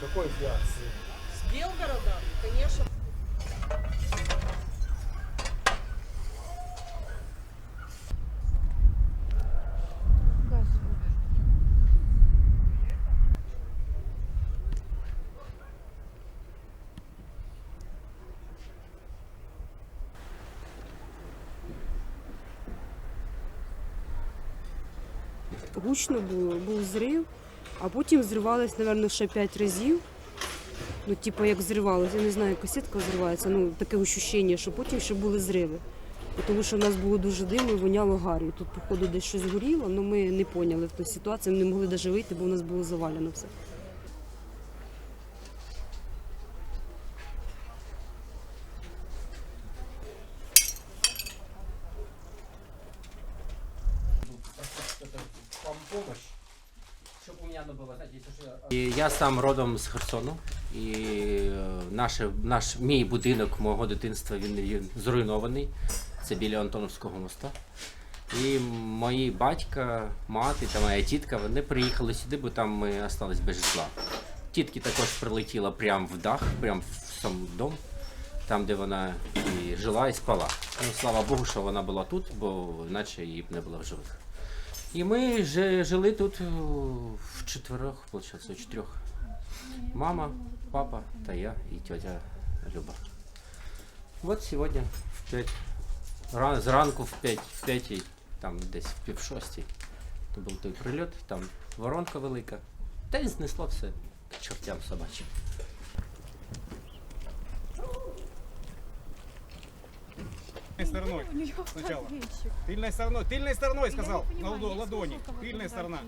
Какой фиат? С Белгорода, конечно. гучно було, був зрив, а потім зривалось, мабуть, ще п'ять разів. Ну, типу, як зривалося, я не знаю, як касетка зривається, ну таке ощущення, що потім ще були зриви. Тому що в нас було дуже димно і воняло гарю. Тут, походу, десь щось горіло, але ми не поняли в тій ситуації, ми не могли навіть вийти, бо у нас було завалено все. вам помощь, щоб у мене не було, знаєте, якщо що я... Сам родом з Херсону, і е, наш, мій будинок мого дитинства він, він зруйнований. Це біля Антоновського моста. І мої батька, мати та моя тітка, вони приїхали сюди, бо там ми залишились без житла. Тітки також прилетіла прямо в дах, прямо в сам дом, там, де вона і жила і спала. Ну, слава Богу, що вона була тут, бо іначе її б не було в живих. І ми жи- жили тут в чотирьох, виходить, чотирьох. Мама, папа та я і тетя Люба. От сьогодні в 5. Ран, зранку в 5, в 5, там десь в пів шостій. То був той прильот, там воронка велика. Та й знесло все чортям собачим. стороной сначала. Тыльной стороной. Тыльной стороной сказал. На ладо- ладони. Тыльная сторона.